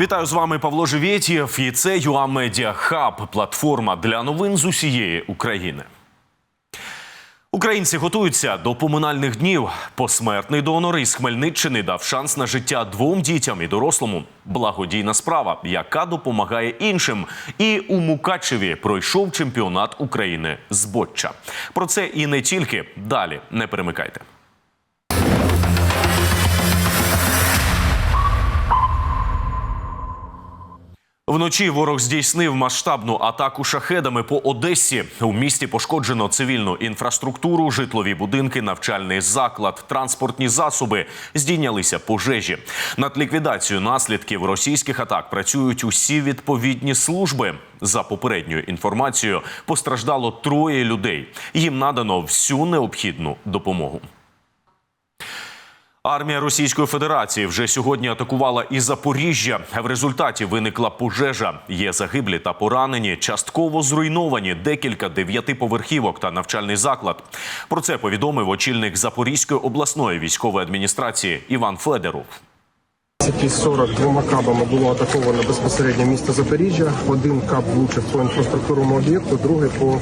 Вітаю з вами Павло Живєтєв і це ЮА Медіа Хаб, платформа для новин з усієї України. Українці готуються до поминальних днів. Посмертний донор із Хмельниччини дав шанс на життя двом дітям і дорослому. Благодійна справа, яка допомагає іншим. І у Мукачеві пройшов чемпіонат України з бочча. Про це і не тільки далі. Не перемикайте. Вночі ворог здійснив масштабну атаку шахедами по Одесі. У місті пошкоджено цивільну інфраструктуру, житлові будинки, навчальний заклад, транспортні засоби. Здійнялися пожежі. Над ліквідацією наслідків російських атак працюють усі відповідні служби. За попередньою інформацією, постраждало троє людей. Їм надано всю необхідну допомогу. Армія Російської Федерації вже сьогодні атакувала і Запоріжжя. В результаті виникла пожежа. Є загиблі та поранені, частково зруйновані декілька дев'ятиповерхівок та навчальний заклад. Про це повідомив очільник Запорізької обласної військової адміністрації Іван Федоров. 40 двома кабами було атаковано безпосередньо місто Запоріжжя. Один каб влучив по інфраструктурному об'єкту, другий по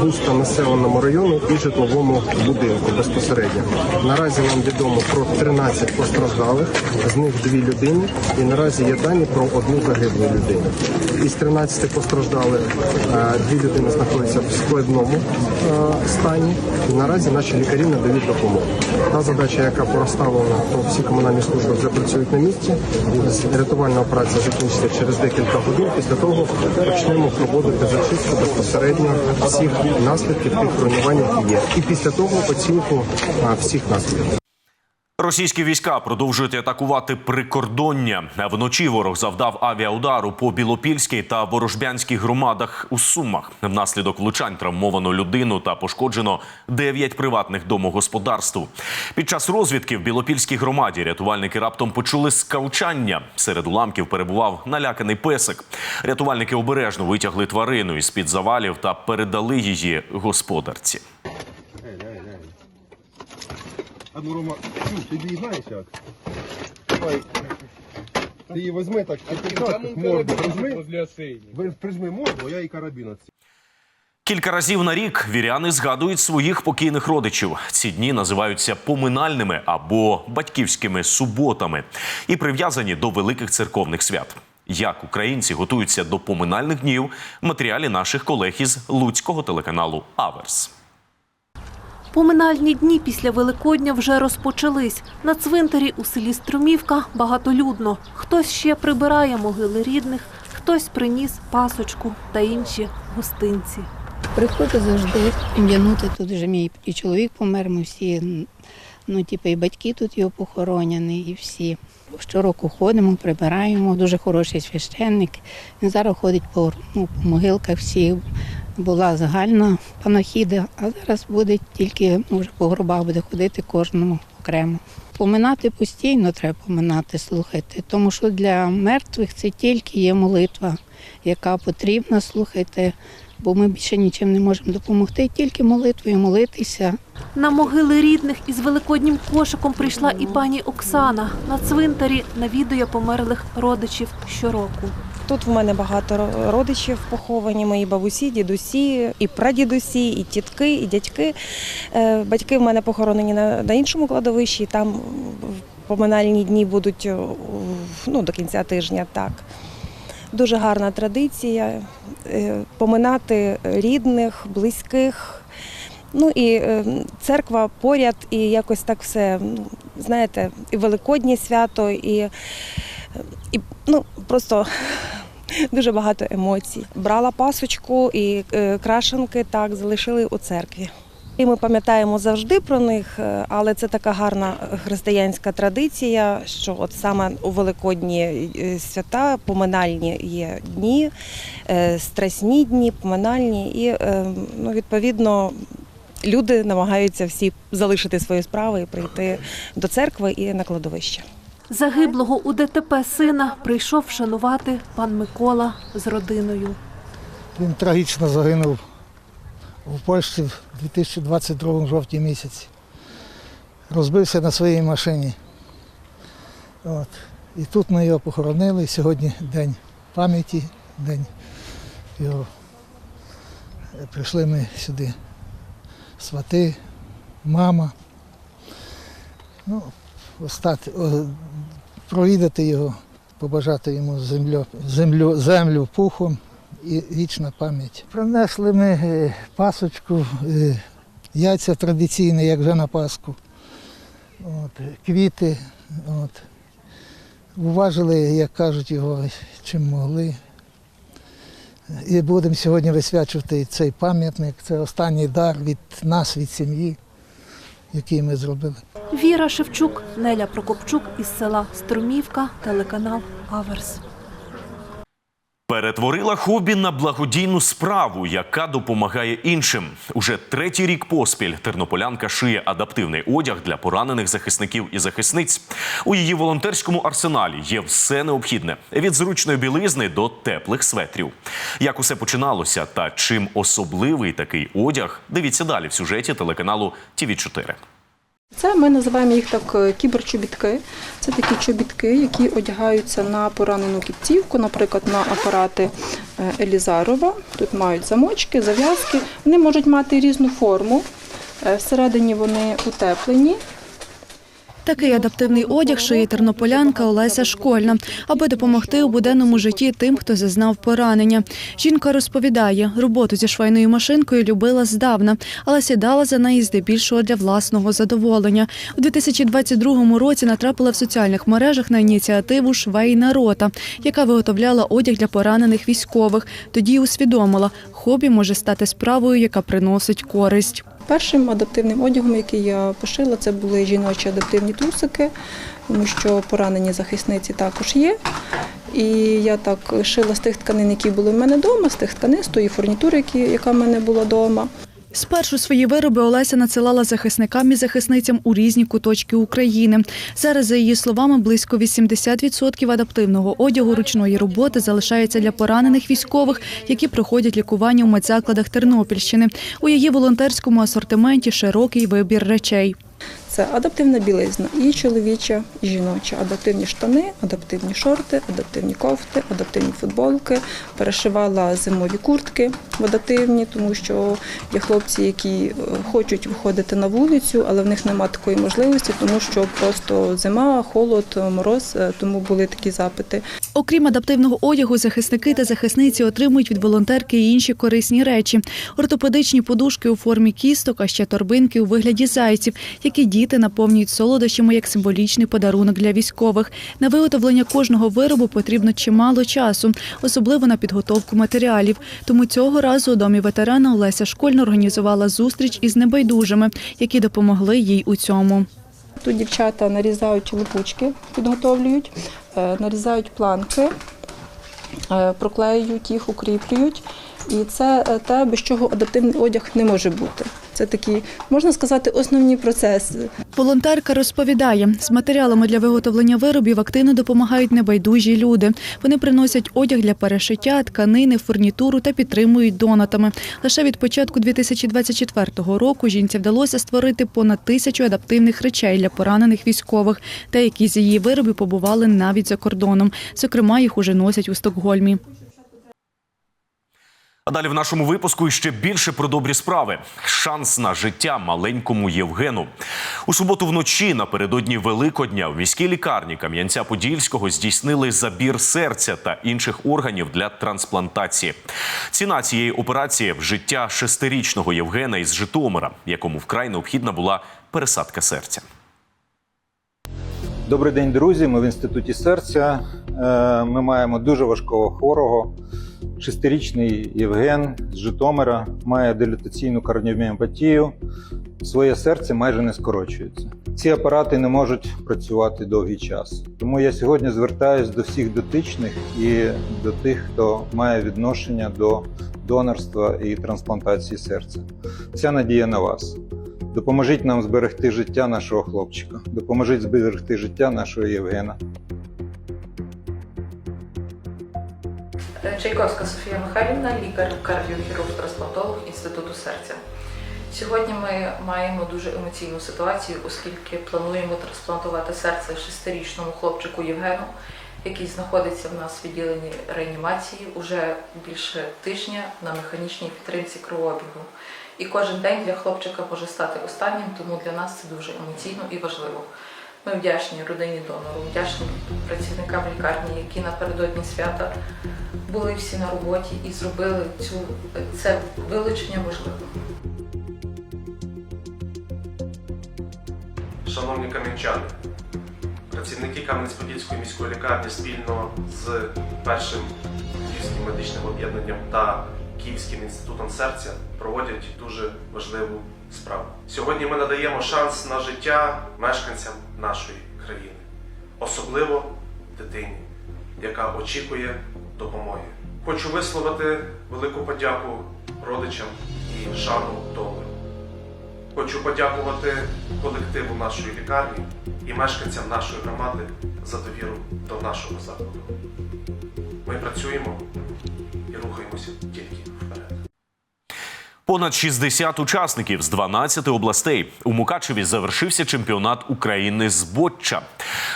густонаселеному району і житловому будинку безпосередньо. Наразі нам відомо про 13 постраждалих, з них дві людини, і наразі є дані про одну загиблу людину. Із 13 постраждалих е, дві людини знаходяться в складному е, стані. І наразі наші лікарі надають допомогу. Та задача, яка проставлена, то всі комунальні служби вже працюють на місці. Рятувальна операція закінчиться через декілька годин. Після того почнемо проводити зачистку безпосередньо всіх наслідків тих руйнувань, які є. І після того оцінку всіх наслідків. Російські війська продовжують атакувати прикордоння. Вночі ворог завдав авіаудару по Білопільській та Ворожбянській громадах у Сумах. Внаслідок влучань травмовано людину та пошкоджено 9 приватних домогосподарств. Під час розвідки в Білопільській громаді рятувальники раптом почули скавчання. Серед уламків перебував наляканий песик. Рятувальники обережно витягли тварину із під завалів та передали її господарці. А ну, Рома, ти її знаєш як? Давай. Ти її візьми так, ти так, морду прижми. Ви Прижми морду, а я і карабін оці. Кілька разів на рік віряни згадують своїх покійних родичів. Ці дні називаються поминальними або батьківськими суботами і прив'язані до великих церковних свят. Як українці готуються до поминальних днів в матеріалі наших колег із Луцького телеканалу Аверс. Поминальні дні після Великодня вже розпочались. На цвинтарі у селі Струмівка багатолюдно. Хтось ще прибирає могили рідних, хтось приніс пасочку та інші гостинці. Приходжу завжди пам'янути. Тут вже мій і чоловік помер, ми всі, ну, типу, і батьки тут його похоронені, і всі. Щороку ходимо, прибираємо. Дуже хороший священник. Він зараз ходить по, ну, по могилках всіх. Була загальна панахіда, а зараз буде тільки вже по гробах буде ходити кожному окремо. Поминати постійно треба поминати, слухайте, тому що для мертвих це тільки є молитва, яка потрібна, слухайте, бо ми більше нічим не можемо допомогти, тільки молитвою молитися. На могили рідних із великоднім кошиком прийшла і пані Оксана. На цвинтарі навідує померлих родичів щороку. Тут в мене багато родичів поховані, мої бабусі, дідусі, і прадідусі, і тітки, і дядьки. Е, Батьки в мене похоронені на, іншому кладовищі, і там поминальні дні будуть ну, до кінця тижня. Так. Дуже гарна традиція е, поминати рідних, близьких. Ну і е, церква поряд, і якось так все, ну, знаєте, і Великоднє свято, і, і ну, просто дуже багато емоцій. Брала пасочку і е, крашенки так залишили у церкві. І ми пам'ятаємо завжди про них, е, але це така гарна християнська традиція, що от саме у великодні е, свята, поминальні є дні, е, страсні дні, поминальні, і е, ну, відповідно люди намагаються всі залишити свої справи і прийти до церкви і на кладовище. Загиблого у ДТП сина прийшов вшанувати пан Микола з родиною. Він трагічно загинув у Польщі в 2022 жовтні місяці. Розбився на своїй машині. От. І тут ми його похоронили. Сьогодні день пам'яті, день його. Прийшли ми сюди свати, мама. Ну, остати, провідати його, побажати йому землю, землю, землю пухом і вічна пам'ять. Принесли ми е, пасочку, е, яйця традиційні, як вже на Пасху, от, квіти. От. Уважили, як кажуть, його чим могли. І будемо сьогодні висвячувати цей пам'ятник. Це останній дар від нас, від сім'ї, який ми зробили. Віра Шевчук, Неля Прокопчук із села Струмівка, телеканал Аверс. Перетворила хобі на благодійну справу, яка допомагає іншим. Уже третій рік поспіль тернополянка шиє адаптивний одяг для поранених захисників і захисниць. У її волонтерському арсеналі є все необхідне від зручної білизни до теплих светрів. Як усе починалося та чим особливий такий одяг, дивіться далі в сюжеті телеканалу ТІВІ 4 Це ми називаємо їх так е, кіберчобітки. Це такі чобітки, які одягаються на поранену кінцівку, наприклад, на апарати е, Елізарова. Тут мають замочки, зав'язки. Вони можуть мати різну форму. Е, Всередині вони утеплені. Такий адаптивний одяг шиє тернополянка Олеся Школьна, аби допомогти у буденному житті тим, хто зазнав поранення. Жінка розповідає, роботу зі швейною машинкою любила здавна, але сідала за неї здебільшого для власного задоволення. У 2022 році натрапила в соціальних мережах на ініціативу Швейна рота, яка виготовляла одяг для поранених військових. Тоді усвідомила, хобі може стати справою, яка приносить користь. Першим адаптивним одягом, який я пошила, це були жіночі адаптивні трусики, тому що поранені захисниці також є. І я так шила з тих тканин, які були в мене вдома, з тих тканин, з тої фурнітури, яка в мене була вдома. Спершу свої вироби Олеся надсилала захисникам і захисницям у різні куточки України. Зараз, за її словами, близько 80% адаптивного одягу ручної роботи залишається для поранених військових, які проходять лікування у медзакладах Тернопільщини. У її волонтерському асортименті широкий вибір речей. Це адаптивна білизна, і чоловіча, і жіноча. Адаптивні штани, адаптивні шорти, адаптивні кофти, адаптивні футболки. Перешивала зимові куртки в адаптивні, тому що є хлопці, які е, хочуть виходити на вулицю, але в них немає такої можливості, тому що просто зима, холод, мороз, е, тому були такі запити. Окрім адаптивного одягу, захисники та захисниці отримують від волонтерки і інші корисні речі: ортопедичні подушки у формі кісток, а ще торбинки у вигляді зайців, які діти наповнюють солодощами як символічний подарунок для військових. На виготовлення кожного виробу потрібно чимало часу, особливо на підготовку матеріалів. Тому цього разу у домі ветерана Олеся Школьна організувала зустріч із небайдужими, які допомогли їй у цьому. Тут дівчата нарізають липучки, підготовлюють, е, нарізають планки, е, проклеюють їх, укріплюють. І це е, те, без чого адаптивний одяг не може бути. Це такі, можна сказати, основні процеси. Волонтерка розповідає, з матеріалами для виготовлення виробів активно допомагають небайдужі люди. Вони приносять одяг для перешиття, тканини, фурнітуру та підтримують донатами. Лише від початку 2024 року жінці вдалося створити понад тисячу адаптивних речей для поранених військових. Деякі з її виробів побували навіть за кордоном. Зокрема, їх уже носять у Стокгольмі. А далі в нашому випуску ще більше про добрі справи. Шанс на життя маленькому Євгену. У суботу вночі напередодні Великодня в міській лікарні Кам'янця-Подільського здійснили забір серця та інших органів для трансплантації. Ціна цієї операції життя шестирічного Євгена із Житомира, якому вкрай необхідна була пересадка серця. Добрий день, друзі. Ми в інституті серця. Е, Ми маємо дуже важкого хворого. Шестирічний Євген з Житомира має дилатаційну кардіоміопатію. Своє серце майже не скорочується. Ці апарати не можуть працювати довгий час. Тому я сьогодні звертаюся до всіх дотичних і до тих, хто має відношення до донорства і трансплантації серця. Вся надія на вас. Допоможіть нам зберегти життя нашого хлопчика. Допоможіть зберегти життя нашого Євгена. Чайковська Софія Михайлівна, лікар, кардіохірург, трансплантолог Інституту серця. Сьогодні ми маємо дуже емоційну ситуацію, оскільки плануємо трансплантувати серце шестирічному хлопчику Євгену, який знаходиться в нас в відділенні реанімації уже більше тижня на механічній підтримці кровообігу. І кожен день для хлопчика може стати останнім, тому для нас це дуже емоційно і важливо. Ми вдячні родині донору, вдячні працівникам лікарні, які напередодні свята були всі на роботі і зробили цю це вилучення можливим. Шановні кам'янчани, працівники Кам'янець-Подільської міської лікарні спільно з першим Київським медичним об'єднанням та Київським інститутом серця проводять дуже важливу справу. Сьогодні ми надаємо шанс на життя мешканцям нашої країни, особливо дитині, яка очікує допомоги. Хочу висловити велику подяку родичам і шану донору. Хочу подякувати колективу нашої лікарні і мешканцям нашої громади за довіру до нашого закладу. Ми працюємо і рухаємося тільки. Понад 60 учасників з 12 областей у Мукачеві завершився чемпіонат України з бочча.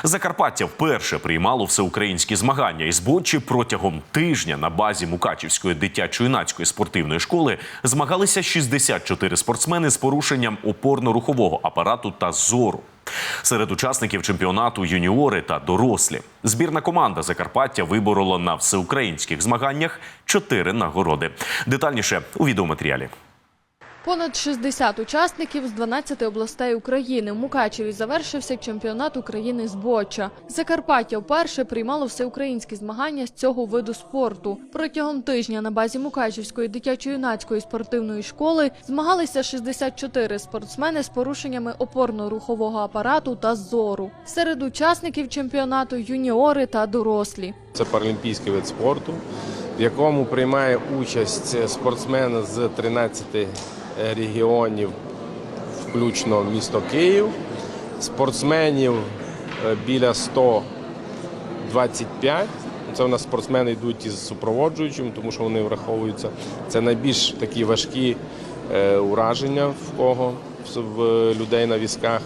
Закарпаття вперше приймало всеукраїнські змагання із бочі протягом тижня на базі Мукачівської дитячо-юнацької спортивної школи змагалися 64 спортсмени з порушенням опорно-рухового апарату та зору. Серед учасників чемпіонату юніори та дорослі. Збірна команда Закарпаття виборола на всеукраїнських змаганнях чотири нагороди. Детальніше у відеоматеріалі. Понад 60 учасників з 12 областей України. В Мукачеві завершився чемпіонат України з боча. Закарпаття вперше приймало всеукраїнські змагання з цього виду спорту. Протягом тижня на базі Мукачівської дитячо-юнацької спортивної школи змагалися 64 спортсмени з порушеннями опорно-рухового апарату та зору. Серед учасників чемпіонату юніори та дорослі. Це паралімпійський вид спорту, в якому приймає участь спортсмени з 13 регіонів, включно місто Київ. Спортсменів е, біля 125. Це у нас спортсмени йдуть із супроводжуючим, тому що вони враховуються. Це найбільш такі важкі е, ураження в кого в людей на візках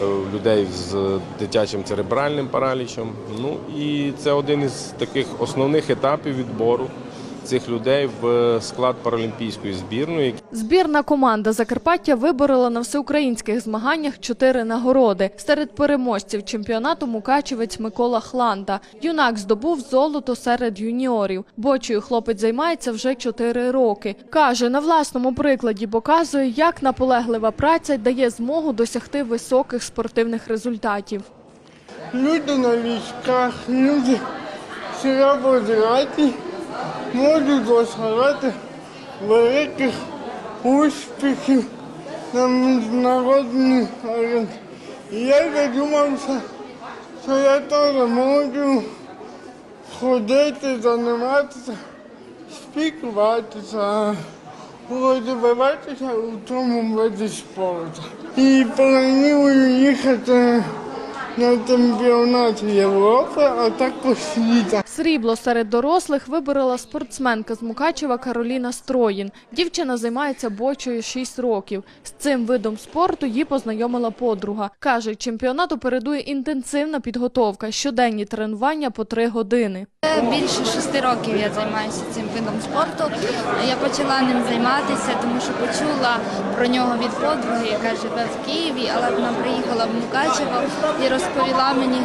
е, людей з дитячим церебральним паралічем. Ну і це один із таких основних етапів відбору цих людей в склад паралімпійської збірної. Збірна команда Закарпаття виборола на всеукраїнських змаганнях чотири нагороди. Серед переможців чемпіонату мукачівець Микола Хланда. Юнак здобув золото серед юніорів. Бочою хлопець займається вже чотири роки. Каже, на власному прикладі показує, як наполеглива праця дає змогу досягти високих спортивних результатів. Люди на військах, люди слабозраті можуть досягати великих успіхів на міжнародній арені. Я задумався, що я теж можу ходити, займатися, спілкуватися, розвиватися у цьому виді спорту. І планую їхати на чемпіонат Європи, а також світу. Срібло серед дорослих виборола спортсменка з Мукачева Кароліна Строїн. Дівчина займається бочою 6 років. З цим видом спорту її познайомила подруга. Каже, чемпіонату передує інтенсивна підготовка, щоденні тренування по 3 години. Більше шести років я займаюся цим видом спорту. Я почала ним займатися, тому що почула про нього від подруги, яка живе в Києві, але вона приїхала в Мукачево і розповіла мені,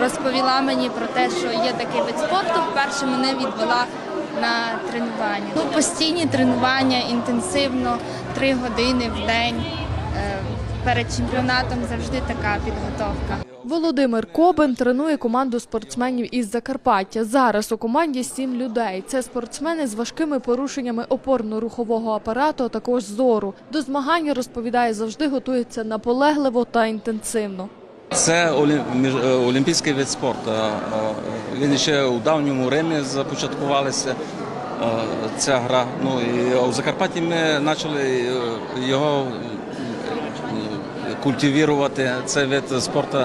розповіла мені про те, що є такий вид спорту. Вперше мене відвела на тренування. Ну, постійні тренування інтенсивно, три години в день. Е, Перед чемпіонатом завжди така підготовка. Володимир Кобин тренує команду спортсменів із Закарпаття. Зараз у команді сім людей. Це спортсмени з важкими порушеннями опорно-рухового апарату, а також зору. До змагань розповідає, завжди готується наполегливо та інтенсивно. Це е, олімпійський вид спорту. Е, е, Він ще у давньому Римі започаткувалася ця гра. Ну і у Закарпатті ми почали його культивувати. Цей вид спорту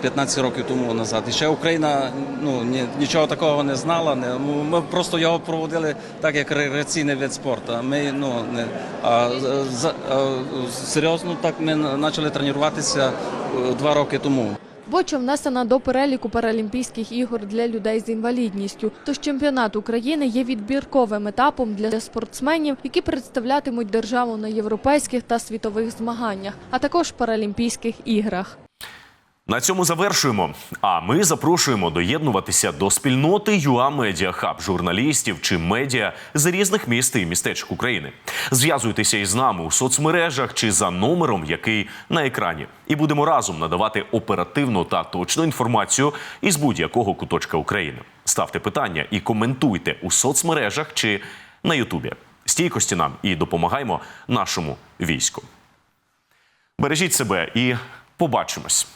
15 років тому назад. І ще Україна ну, ні, нічого такого не знала. Не, ну, ми просто його проводили так, як рекреаційний вид спорту. Ми, ну, не, а, за- а, серйозно так ми почали тренуватися е, два роки тому. Боча внесена до переліку Паралімпійських ігор для людей з інвалідністю. Тож чемпіонат України є відбірковим етапом для спортсменів, які представлятимуть державу на європейських та світових змаганнях, а також Паралімпійських іграх. На цьому завершуємо. А ми запрошуємо доєднуватися до спільноти ЮА Медіа Хаб журналістів чи медіа з різних міст і містечок України. Зв'язуйтеся із нами у соцмережах чи за номером, який на екрані, і будемо разом надавати оперативну та точну інформацію із будь-якого куточка України. Ставте питання і коментуйте у соцмережах чи на Ютубі. Стійкості нам і допомагаймо нашому війську. Бережіть себе і побачимось.